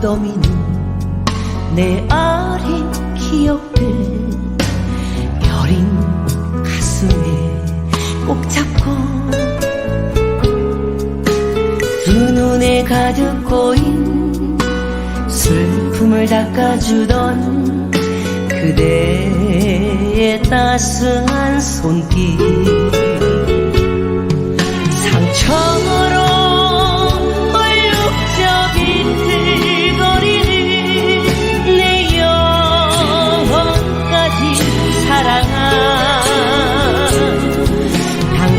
떠미는 내 어린 기억들. 여린 가슴에 꼭 잡고 두 눈에 가득 고인 슬픔을 닦아주던 그대의 따스한 손길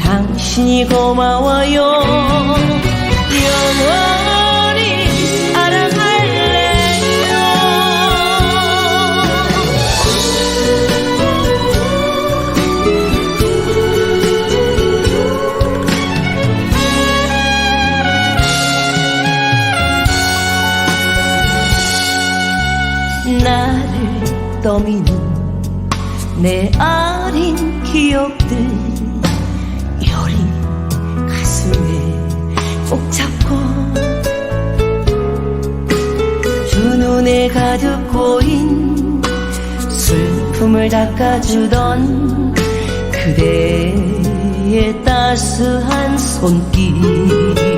당신이 고마워요. 영원히 사랑할래요. 나를 떠미는 내 어린 기억들 꼭 잡고 두 눈에 가득 고인 슬픔을 닦아주던 그대의 따스한 손길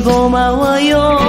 고마워요